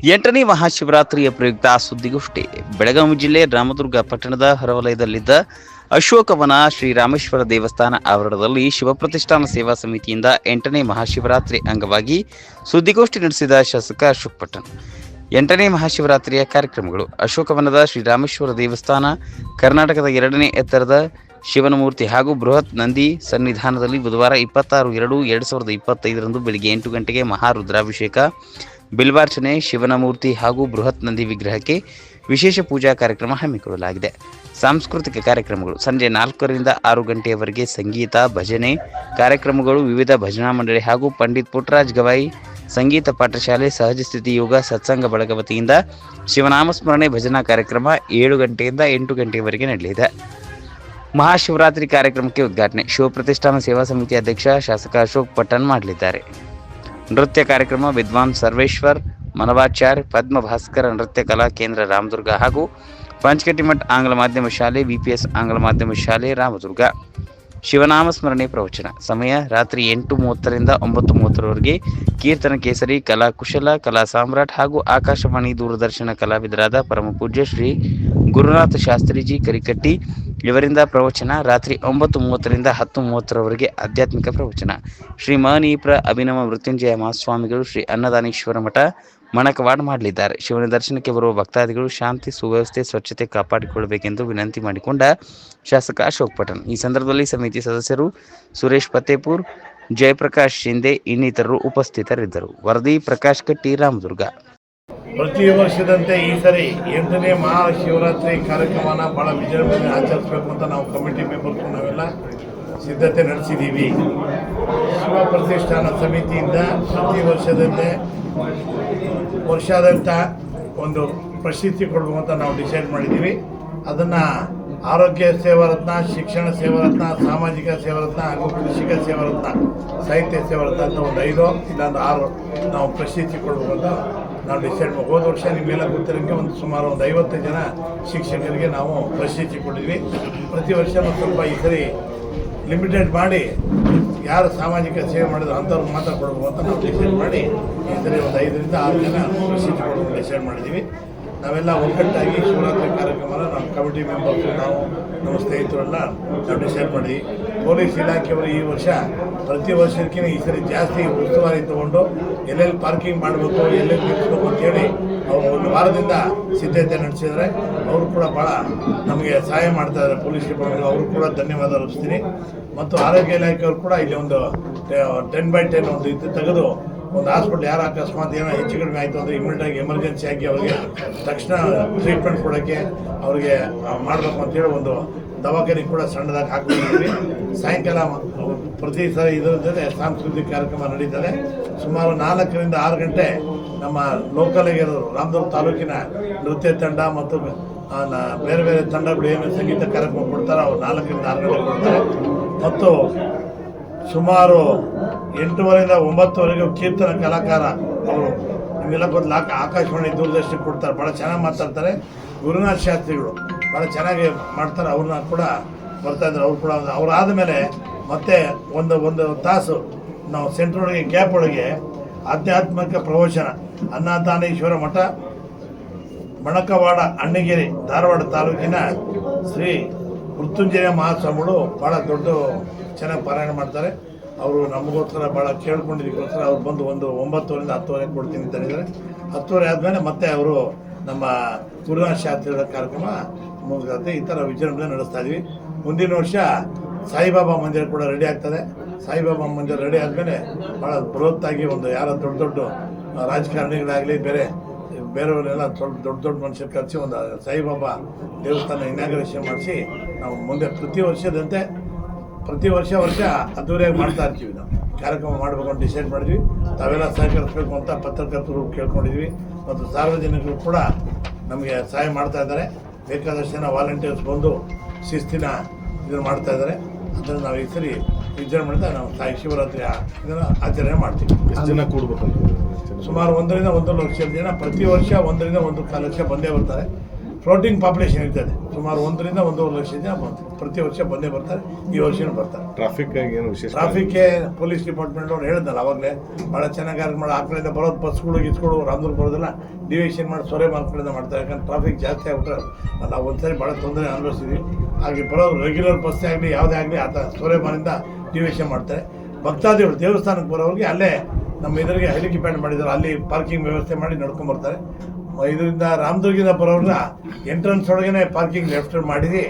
ಎಂಟನೇ ಮಹಾಶಿವರಾತ್ರಿಯ ಪ್ರಯುಕ್ತ ಸುದ್ದಿಗೋಷ್ಠಿ. ಬೆಳಗಾವಿ ಜಿಲ್ಲೆ ರಾಮದುರ್ಗ ಪಟ್ಟಣದ ಹೊರವಲಯದಲ್ಲಿದ್ದ ಅಶೋಕವನ ಶ್ರೀರಾಮೇಶ್ವರ ದೇವಸ್ಥಾನ ಆವರಣದಲ್ಲಿ ಶಿವಪ್ರತಿಷ್ಠಾನ ಸೇವಾ ಸಮಿತಿಯಿಂದ ಎಂಟನೇ ಮಹಾಶಿವರಾತ್ರಿ ಅಂಗವಾಗಿ ಸುದ್ದಿಗೋಷ್ಠಿ ನಡೆಸಿದ ಶಾಸಕ ಅಶೋಕ್ ಪಟ್ಟಣ. ಎಂಟನೇ ಮಹಾಶಿವರಾತ್ರಿಯ ಕಾರ್ಯಕ್ರಮಗಳು ಅಶೋಕವನದ ಶ್ರೀರಾಮೇಶ್ವರ ದೇವಸ್ಥಾನ, ಕರ್ನಾಟಕದ ಎರಡನೇ ಎತ್ತರದ ಶಿವನ ಮೂರ್ತಿ ಹಾಗೂ ಬೃಹತ್ ನಂದಿ ಸನ್ನಿಧಾನದಲ್ಲಿ ಬುಧವಾರ ಇಪ್ಪತ್ತಾರು ಎರಡು ಎರಡು ಸಾವಿರದ ಇಪ್ಪತ್ತೈದರಂದು ಬೆಳಗ್ಗೆ ಎಂಟು ಗಂಟೆಗೆ ಮಹಾರುದ್ರಾಭಿಷೇಕ, ಬಿಲ್ವಾರ್ಚನೆ, ಶಿವನ ಮೂರ್ತಿ ಹಾಗೂ ಬೃಹತ್ ನಂದಿ ವಿಗ್ರಹಕ್ಕೆ ವಿಶೇಷ ಪೂಜಾ ಕಾರ್ಯಕ್ರಮ ಹಮ್ಮಿಕೊಳ್ಳಲಾಗಿದೆ. ಸಾಂಸ್ಕೃತಿಕ ಕಾರ್ಯಕ್ರಮಗಳು ಸಂಜೆ ನಾಲ್ಕರಿಂದ ಆರು ಗಂಟೆಯವರೆಗೆ ಸಂಗೀತ, ಭಜನೆ, ಕಾರ್ಯಕ್ರಮಗಳು ವಿವಿಧ ಭಜನಾ ಮಂಡಳಿ ಹಾಗೂ ಪಂಡಿತ್ ಪುಟ್ರಾಜ್ ಗವಾಯಿ ಸಂಗೀತ ಪಾಠಶಾಲೆ, ಸಹಜ ಸ್ಥಿತಿ ಯೋಗ, ಸತ್ಸಂಗ ಬಳಗ ವತಿಯಿಂದ ಶಿವನಾಮಸ್ಮರಣೆ ಭಜನಾ ಕಾರ್ಯಕ್ರಮ ಏಳು ಗಂಟೆಯಿಂದ ಎಂಟು ಗಂಟೆಯವರೆಗೆ ನಡೆಯಲಿದೆ. ಮಹಾಶಿವರಾತ್ರಿ ಕಾರ್ಯಕ್ರಮಕ್ಕೆ ಉದ್ಘಾಟನೆ. ಶಿವಪ್ರತಿಷ್ಠಾನ ಸೇವಾ ಸಮಿತಿ ಅಧ್ಯಕ್ಷ ಶಾಸಕ ಅಶೋಕ್ ಪಟ್ಟಣ್ ಮಾಡಲಿದ್ದಾರೆ. ನೃತ್ಯ ಕಾರ್ಯಕ್ರಮ ವಿದ್ವಾನ್ ಸರ್ವೇಶ್ವರ್ ಮನವಾಚಾರ್ ಪದ್ಮಭಾಸ್ಕರ ನೃತ್ಯ ಕಲಾ ಕೇಂದ್ರ ರಾಮದುರ್ಗ ಹಾಗೂ ಪಂಚಕಟ್ಟಿಮಠ್ ಆಂಗ್ಲ ಮಾಧ್ಯಮ ಶಾಲೆ ವಿಪಿಎಸ್ ಆಂಗ್ಲ ಮಾಧ್ಯಮ ಶಾಲೆ ರಾಮದುರ್ಗ. ಶಿವನಾಮ ಸ್ಮರಣೆ ಪ್ರವಚನ. ಸಮಯ ರಾತ್ರಿ ಎಂಟು ಮೂವತ್ತರಿಂದ ಒಂಬತ್ತು ಮೂವತ್ತರವರೆಗೆ ಕೀರ್ತನ ಕೇಸರಿ, ಕಲಾ ಕುಶಲ, ಕಲಾ ಸಾಮ್ರಾಟ್ ಹಾಗೂ ಆಕಾಶವಾಣಿ ದೂರದರ್ಶನ ಕಲಾವಿದರಾದ ಪರಮ ಪೂಜ್ಯ ಶ್ರೀ ಗುರುನಾಥ ಶಾಸ್ತ್ರಿಜಿ ಕರಿಕಟ್ಟಿ ಇವರಿಂದ ಪ್ರವಚನ, ರಾತ್ರಿ ಒಂಬತ್ತು ಮೂವತ್ತರಿಂದ ಹತ್ತು ಮೂವತ್ತರವರೆಗೆ ಆಧ್ಯಾತ್ಮಿಕ ಪ್ರವಚನ. ಶ್ರೀ ಮಹನೀಪ್ರ ಅಭಿನವ ಮೃತ್ಯುಂಜಯ ಮಹಾಸ್ವಾಮಿಗಳು ಶ್ರೀ ಅನ್ನದಾನೇಶ್ವರ ಮಠ ಮಣಕವಾಡ ಮಾಡಲಿದ್ದಾರೆ. ಶಿವನ ದರ್ಶನಕ್ಕೆ ಬರುವ ಭಕ್ತಾದಿಗಳು ಶಾಂತಿ, ಸುವ್ಯವಸ್ಥೆ, ಸ್ವಚ್ಛತೆ ಕಾಪಾಡಿಕೊಳ್ಳಬೇಕೆಂದು ವಿನಂತಿ ಮಾಡಿಕೊಂಡ ಶಾಸಕ ಅಶೋಕ್ ಪಟನ್ ಈ ಸಂದರ್ಭದಲ್ಲಿ ಸಮಿತಿ ಸದಸ್ಯರು ಸುರೇಶ್ ಪತೇಪುರ್ ಜಯಪ್ರಕಾಶ್ ಶಿಂದೆ ಇನ್ನಿತರರು ಉಪಸ್ಥಿತರಿದ್ದರು. ವರದಿ ಪ್ರಕಾಶ್ ಕಟ್ಟಿ ರಾಮದುರ್ಗ ಪ್ರತಿ ವರ್ಷದಂತೆ ಈ ಸರಿ ಎಂಟನೇ ಮಹಾಶಿವರಾತ್ರಿ ಕಾರ್ಯಕ್ರಮನ ಭಾಳ ವಿಜೃಂಭಣೆ ಆಚರಿಸಬೇಕು ಅಂತ ನಾವು ಕಮಿಟಿ ಮೆಂಬರ್ಸ್ ನಾವೆಲ್ಲ ಸಿದ್ಧತೆ ನಡೆಸಿದ್ದೀವಿ. ಶಿವ ಪ್ರತಿಷ್ಠಾನ ಸಮಿತಿಯಿಂದ ಪ್ರತಿ ವರ್ಷದಂತೆ ವರ್ಷಾದಂಥ ಒಂದು ಪ್ರಶಸ್ತಿ ಕೊಡಬೇಕು ಅಂತ ನಾವು ಡಿಸೈಡ್ ಮಾಡಿದ್ದೀವಿ. ಅದನ್ನು ಆರೋಗ್ಯ ಸೇವಾರತ್ನ ಶಿಕ್ಷಣ ಸೇವಾರತ್ನ ಸಾಮಾಜಿಕ ಸೇವಾರತ್ನ ಹಾಗೂ ಕೃಷಿಕ ಸೇವಾರತ್ನ ಸಾಹಿತ್ಯ ಸೇವಾರತ್ನ ಅಂತ ಒಂದು ಐದು, ಇಲ್ಲಾಂದ್ರೆ ಆರು ನಾವು ಪ್ರಶಸ್ತಿ ಕೊಡಬೇಕು ಅಂತ ನಾವು ಡಿಸೈಡ್ ಮಾಡಿ ಹೋದ ವರ್ಷ ನಿಮಗೆಲ್ಲ ಗೊತ್ತಿರೋಂಗೆ ಒಂದು ಸುಮಾರು ಒಂದು ಐವತ್ತು ಜನ ಶಿಕ್ಷಕರಿಗೆ ನಾವು ಪ್ರಶಸ್ತಿ ಕೊಟ್ಟಿದ್ವಿ. ಪ್ರತಿ ವರ್ಷ ಒಂದು ಸ್ವಲ್ಪ ಈ ಸರಿ ಲಿಮಿಟೆಡ್ ಮಾಡಿ ಯಾರು ಸಾಮಾಜಿಕ ಸೇವೆ ಮಾಡಿದ್ರು ಅಂಥವ್ರಿಗೆ ಮಾತ್ರ ಕೊಡಬೇಕು ಅಂತ ನಾವು ಡಿಸೈಡ್ ಮಾಡಿ ಈ ಸರಿ ಒಂದು ಐದರಿಂದ ಆರು ಜನ ಪ್ರಶಸ್ತಿ ಕೊಡಬೇಕು ಡಿಸೈಡ್ ಮಾಡಿದ್ದೀವಿ ನಾವೆಲ್ಲ ಒಗ್ಗಟ್ಟಾಗಿ ಶಿವರಾತ್ರಿ ಕಾರ್ಯಕ್ರಮ ನಮ್ಮ ಕಮಿಟಿ ಮೆಂಬರ್ಸ್ ನಾವು ನಮ್ಮ ಸ್ನೇಹಿತರೆಲ್ಲ ನಾವು ಡಿಸೈಡ್ ಮಾಡಿದ್ವಿ. ಪೊಲೀಸ್ ಇಲಾಖೆಯವರು ಈ ವರ್ಷ ಪ್ರತಿ ವರ್ಷಕ್ಕಿಂತ ಈ ಸರಿ ಜಾಸ್ತಿ ಉಸ್ತುವಾರಿ ತಗೊಂಡು ಎಲ್ಲೆಲ್ಲಿ ಪಾರ್ಕಿಂಗ್ ಮಾಡಬೇಕು, ಎಲ್ಲೆಲ್ಲಿ ಅಂತ ಅಂತೇಳಿ ಅವರು ಒಂದು ವಾರದಿಂದ ಸಿದ್ಧತೆ ನಡೆಸಿದರೆ ಅವರು ಕೂಡ ಭಾಳ ನಮಗೆ ಸಹಾಯ ಮಾಡ್ತಾ ಇದ್ದಾರೆ ಪೊಲೀಸ್ ಡಿಪಾರ್ಟ್ಮೆಂಟ್ ಅವರು ಕೂಡ ಧನ್ಯವಾದ ಅರ್ಪಿಸ್ತೀನಿ. ಮತ್ತು ಆರೋಗ್ಯ ಇಲಾಖೆಯವರು ಕೂಡ ಇಲ್ಲಿ ಒಂದು ಟೆನ್ ಬೈ ಟೆನ್ ಒಂದು ಇದು ತೆಗೆದು ಒಂದು ಹಾಸ್ಪಿಟ್ಲ್ ಯಾರು ಅಕಸ್ಮಾತ್ ಏನೋ ಹೆಚ್ಚು ಕಡಿಮೆ ಆಯಿತು ಅಂದರೆ ಇಮಿಡಿಯೇಟಾಗಿ ಎಮರ್ಜೆನ್ಸಿ ಆಗಿ ಅವರಿಗೆ ತಕ್ಷಣ ಟ್ರೀಟ್ಮೆಂಟ್ ಕೊಡೋಕ್ಕೆ ಅವರಿಗೆ ಮಾಡಬೇಕು ಅಂತೇಳಿ ಒಂದು ದವಾಖಾನೆ ಕೂಡ ಸಣ್ಣದಾಗಿ ಹಾಕೊಂಡಿದ್ದೀವಿ ಸಾಯಂಕಾಲ ಪ್ರತಿ ಸಲ ಇದರ ಜೊತೆ ಸಾಂಸ್ಕೃತಿಕ ಕಾರ್ಯಕ್ರಮ ನಡೀತದೆ. ಸುಮಾರು ನಾಲ್ಕರಿಂದ ಆರು ಗಂಟೆ ನಮ್ಮ ಲೋಕಲ್ ಆಗಿರೋರು ರಾಮದುರ್ಗ ತಾಲೂಕಿನ ನೃತ್ಯ ತಂಡ ಮತ್ತು ಬೇರೆ ಬೇರೆ ತಂಡಗಳು ಏನು ಸಂಗೀತ ಕಾರ್ಯಕ್ರಮ ಕೊಡ್ತಾರೆ ಅವ್ರು ನಾಲ್ಕರಿಂದ ಆರು ಗಂಟೆ ಕೊಡ್ತಾರೆ. ಮತ್ತು ಸುಮಾರು ಎಂಟೂವರೆಯಿಂದ ಒಂಬತ್ತುವರೆಗೂ ಕೀರ್ತನ ಕಲಾಕಾರ ಅವರು ನಿಮಗೆಲ್ಲ ಗೊತ್ತಿಲ್ಲ ಆಕಾಶವಾಣಿ ದೂರದರ್ಶನ ಕೊಡ್ತಾರೆ. ಭಾಳ ಚೆನ್ನಾಗಿ ಮಾತಾಡ್ತಾರೆ. ಗುರುನಾಥ ಶಾಸ್ತ್ರಿಗಳು. ಭಾಳ ಚೆನ್ನಾಗಿ ಮಾಡ್ತಾರೆ, ಅವ್ರನ್ನ ಕೂಡ ಬರ್ತಾ ಇದ್ರು. ಅವ್ರು ಕೂಡ ಅವ್ರು ಆದಮೇಲೆ ಮತ್ತೆ ಒಂದು ಒಂದು ತಾಸು ನಾವು ಸೆಂಟ್ರ್ ಒಳಗೆ ಗ್ಯಾಪ್ ಒಳಗೆ ಆಧ್ಯಾತ್ಮಿಕ ಪ್ರವಚನ. ಅನ್ನದಾನೇಶ್ವರ ಮಠ, ಮಣಕವಾಡ, ಅಣ್ಣಗಿರಿ, ಧಾರವಾಡ ತಾಲೂಕಿನ ಶ್ರೀ ಮೃತ್ಯುಂಜಯ ಮಹಾಸ್ವಾಮಿಗಳು ಭಾಳ ದೊಡ್ಡ ಚೆನ್ನಾಗಿ ಪಾರಾಯಣ ಮಾಡ್ತಾರೆ. ಅವರು ನಮಗೋಸ್ಕರ ಭಾಳ ಕೇಳ್ಕೊಂಡಿದ್ದಕ್ಕೋಸ್ಕರ ಅವ್ರು ಬಂದು ಒಂದು ಒಂಬತ್ತುವರಿಂದ ಹತ್ತುವರೆಗೆ ಕೊಡ್ತೀನಿ ಅಂತ ಹೇಳಿದ್ದಾರೆ. ಹತ್ತುವರೆ ಆದಮೇಲೆ ಮತ್ತೆ ಅವರು ನಮ್ಮ ಗುರುನಾಥ ಶಾಸ್ತ್ರಿಗಳ ಕಾರ್ಯಕ್ರಮ ಮುಗಿದತ್ತೆ ಈ ಥರ ವಿಜೃಂಭಣೆ ನಡೆಸ್ತಾ ಇದ್ವಿ. ಮುಂದಿನ ವರ್ಷ ಸಾಯಿಬಾಬಾ ಮಂದಿರ ಕೂಡ ರೆಡಿ ಆಗ್ತದೆ. ಸಾಯಿಬಾಬಾ ಮಂದಿರ ರೆಡಿ ಆದಮೇಲೆ ಭಾಳ ಬೃಹತ್ತಾಗಿ ಒಂದು ಯಾರೋ ದೊಡ್ಡ ದೊಡ್ಡ ರಾಜಕಾರಣಿಗಳಾಗಲಿ, ಬೇರೆ, ಬೇರೆಯವರೆಲ್ಲ ಸ್ವಲ್ಪ ದೊಡ್ಡ ದೊಡ್ಡ ಮನುಷ್ಯರು ಕರೆಸಿ ಒಂದು ಸಾಯಿಬಾಬಾ ದೇವಸ್ಥಾನ ಇನಾಗ್ರೇಷನ್ ಮಾಡಿಸಿ ನಾವು ಮುಂದೆ ಪ್ರತಿ ವರ್ಷದಂತೆ ಪ್ರತಿ ವರ್ಷ ವರ್ಷ ಅದ್ದೂರಿಯಾಗಿ ಮಾಡ್ತಾ ಇರ್ತೀವಿ. ಕಾರ್ಯಕ್ರಮ ಮಾಡಬೇಕು ಅಂತ ಡಿಸೈಡ್ ಮಾಡಿದ್ವಿ. ತಾವೆಲ್ಲ ಸಹಕರಿಸಬೇಕು ಅಂತ ಪತ್ರಕರ್ತರು ಕೇಳ್ಕೊಂಡಿದ್ವಿ. ಮತ್ತು ಸಾರ್ವಜನಿಕರು ಕೂಡ ನಮಗೆ ಸಹಾಯ ಮಾಡ್ತಾ ಇದ್ದಾರೆ. ಬೇಕಾದಷ್ಟು ಜನ ವಾಲಂಟಿಯರ್ಸ್ ಬಂದು ಶಿಸ್ತಿನ ಇದನ್ನು ಮಾಡ್ತಾ ಇದ್ದಾರೆ. ಅದನ್ನು ನಾವು ಈ ಸರಿ ವಿಜೃಂಭಣೆ ನಾವು ಸಾಯಿ ಶಿವರಾತ್ರಿ ಇದನ್ನು ಆಚರಣೆ ಮಾಡ್ತೀವಿ. ಎಷ್ಟು ಜನ ಕೂಡಬೇಕು ಸುಮಾರು ಒಂದರಿಂದ ಒಂದು ಲಕ್ಷ ಜನ ಪ್ರತಿ ವರ್ಷ ಒಂದರಿಂದ ಒಂದು ಕಾಲು ಲಕ್ಷ ಬಂದೇ ಬರ್ತಾರೆ. ಫ್ಲೋಟಿಂಗ್ ಪಾಪ್ಯುಲೇಷನ್ ಇರ್ತದೆ. ಸುಮಾರು ಒಂದರಿಂದ ಒಂದೂವರೆ ಲಕ್ಷ ಜನ ಪ್ರತಿ ವರ್ಷ ಬಂದೇ ಬರ್ತಾರೆ. ಈ ವರ್ಷನೂ ಬರ್ತಾರೆ. ಟ್ರಾಫಿಕ್ ಏನು ವಿಶೇಷ ಟ್ರಾಫಿಕ್ಗೆ ಪೊಲೀಸ್ ಡಿಪಾರ್ಟ್ಮೆಂಟ್ ಅವ್ರು ಹೇಳಿದ್ನಲ್ಲ ಅವಾಗಲೇ ಭಾಳ ಚೆನ್ನಾಗಿ ಕಾರ್ಯ ಮಾಡಿ ಆ ಕಡೆಯಿಂದ ಬರೋದು ಬಸ್ಗಳು ಗಿಸ್ಗಳು ರಾಮದುರ್ಗ ಬರೋದಿಲ್ಲ ಡಿವಿಷನ್ ಮಾಡಿ ಸೊರೆ ಮಾಡ್ಕೊಳ್ಳಿಂದ ಮಾಡ್ತಾರೆ. ಯಾಕಂದ್ರೆ ಟ್ರಾಫಿಕ್ ಜಾಸ್ತಿ ಆಗ್ಬಿಟ್ರೆ ನಾವು ಒಂದ್ಸರಿ ಭಾಳ ತೊಂದರೆ ಅನುಭವಿಸಿದ್ವಿ. ಹಾಗೆ ಬರೋದು ರೆಗ್ಯುಲರ್ ಬಸ್ಸೇ ಆಗಲಿ ಯಾವುದೇ ಆಗಲಿ ಆತ ಸೊರೆ ಮಾಡಿಂದ ಡಿವಿಷನ್ ಮಾಡ್ತಾರೆ. ಭಕ್ತಾದಿಗಳು ದೇವಸ್ಥಾನಕ್ಕೆ ಬರೋರಿಗೆ ಅಲ್ಲೇ ನಮ್ಮ ಇದರಿಗೆ ಹೆಲಿಕ್ಯಾಡ್ ಮಾಡಿದ್ದಾರೆ ಅಲ್ಲಿ ಪಾರ್ಕಿಂಗ್ ವ್ಯವಸ್ಥೆ ಮಾಡಿ ನಡ್ಕೊಂಡ್ ಬರ್ತಾರೆ. ಮ- ಇದರಿಂದ ರಾಮದುರ್ಗಿನ ಬರೋರನ್ನ ಎಂಟ್ರೆನ್ಸ್ ಒಳಗೇನೆ ಪಾರ್ಕಿಂಗ್ ಲೆಫ್ಟ್ ಮಾಡಿಸಿ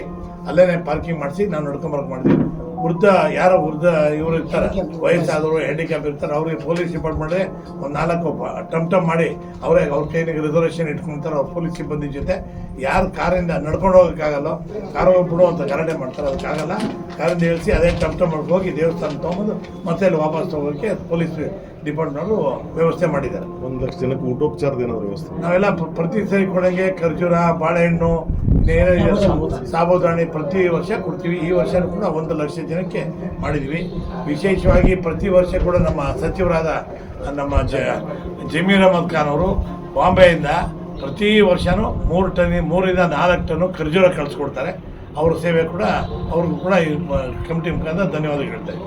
ಅಲ್ಲೇನೆ ಪಾರ್ಕಿಂಗ್ ಮಾಡಿಸಿ ನಾನು ನಡ್ಕೊಂಬರಕ್ಕೆ ಮಾಡಿದ್ವಿ ವೃದ್ಧ ಯಾರೋ ವೃದ್ಧ ಇವರು ಇರ್ತಾರೆ ವಯಸ್ಸಾದವರು ಹ್ಯಾಂಡಿಕ್ಯಾಪ್ ಇರ್ತಾರೆ ಅವ್ರಿಗೆ ಪೊಲೀಸ್ ಡಿಪಾರ್ಟ್ಮೆಂಟ್ ಒಂದು ನಾಲ್ಕು ಟಮ್ ಟಮ್ ಮಾಡಿ ಅವರೇ ಅವ್ರ ಕೈನಿಗೆ ರಿಸರ್ವೇಷನ್ ಇಟ್ಕೊಂತಾರೆ ಅವ್ರ ಪೊಲೀಸ್ ಸಿಬ್ಬಂದಿ ಜೊತೆ. ಯಾರು ಕಾರಿಂದ ನಡ್ಕೊಂಡು ಹೋಗೋಕ್ಕಾಗಲ್ಲ ಕಾರ್ ಬಿಡು ಅಂತ ಗಲಾಟೆ ಮಾಡ್ತಾರೆ ಅದಕ್ಕಾಗಲ್ಲ ಕಾರಿಂದ ಇಳಿಸಿ ಅದೇ ಟಮ್ ಟಮ್ ಮಾಡ್ಕೊಂಡು ಹೋಗಿ ದೇವಸ್ಥಾನ ತೊಗೊಂಡು ಮತ್ತೆ ಅಲ್ಲಿ ವಾಪಸ್ ತಗೋಕ್ಕೆ ಪೊಲೀಸ್ ಡಿಪಾರ್ಟ್ಮೆಂಟ್ ವ್ಯವಸ್ಥೆ ಮಾಡಿದ್ದಾರೆ. ಒಂದು ಲಕ್ಷ ಜನಕ್ಕೆ ಊಟೋಪಚಾರದ ಏನಾದರೂ ವ್ಯವಸ್ಥೆ? ನಾವೆಲ್ಲ ಪ್ರ- ಪ್ರತಿ ಸರಿ ಕೊಡಂಗೆ ಖರ್ಜೂರ ಬಾಳೆಹಣ್ಣು ಇನ್ನೇನೇ ಸಾಬುದಾಣಿ ಪ್ರತಿ ವರ್ಷ ಕೊಡ್ತೀವಿ. ಈ ವರ್ಷ ಕೂಡ ಒಂದು ಲಕ್ಷ ಜನಕ್ಕೆ ಮಾಡಿದ್ವಿ. ವಿಶೇಷವಾಗಿ ಪ್ರತಿ ವರ್ಷ ಕೂಡ ನಮ್ಮ ಸಚಿವರಾದ ನಮ್ಮ ಜ, ಜಮೀರ್ ಅಹಮದ್ ಖಾನ್ ಅವರು ಬಾಂಬೆಯಿಂದ ಪ್ರತಿ ವರ್ಷನೂ ಮೂರು ಟನ್ ಮೂರಿಂದ ನಾಲ್ಕು ಟನ್ನು ಖರ್ಜೂರ ಕಳಿಸ್ಕೊಡ್ತಾರೆ. ಅವ್ರ ಸೇವೆ ಕೂಡ, ಅವ್ರಿಗೂ ಕೂಡ ಈ ಕಮಿಟಿ ಮುಖಾಂತರ ಧನ್ಯವಾದ ಹೇಳ್ತೇವೆ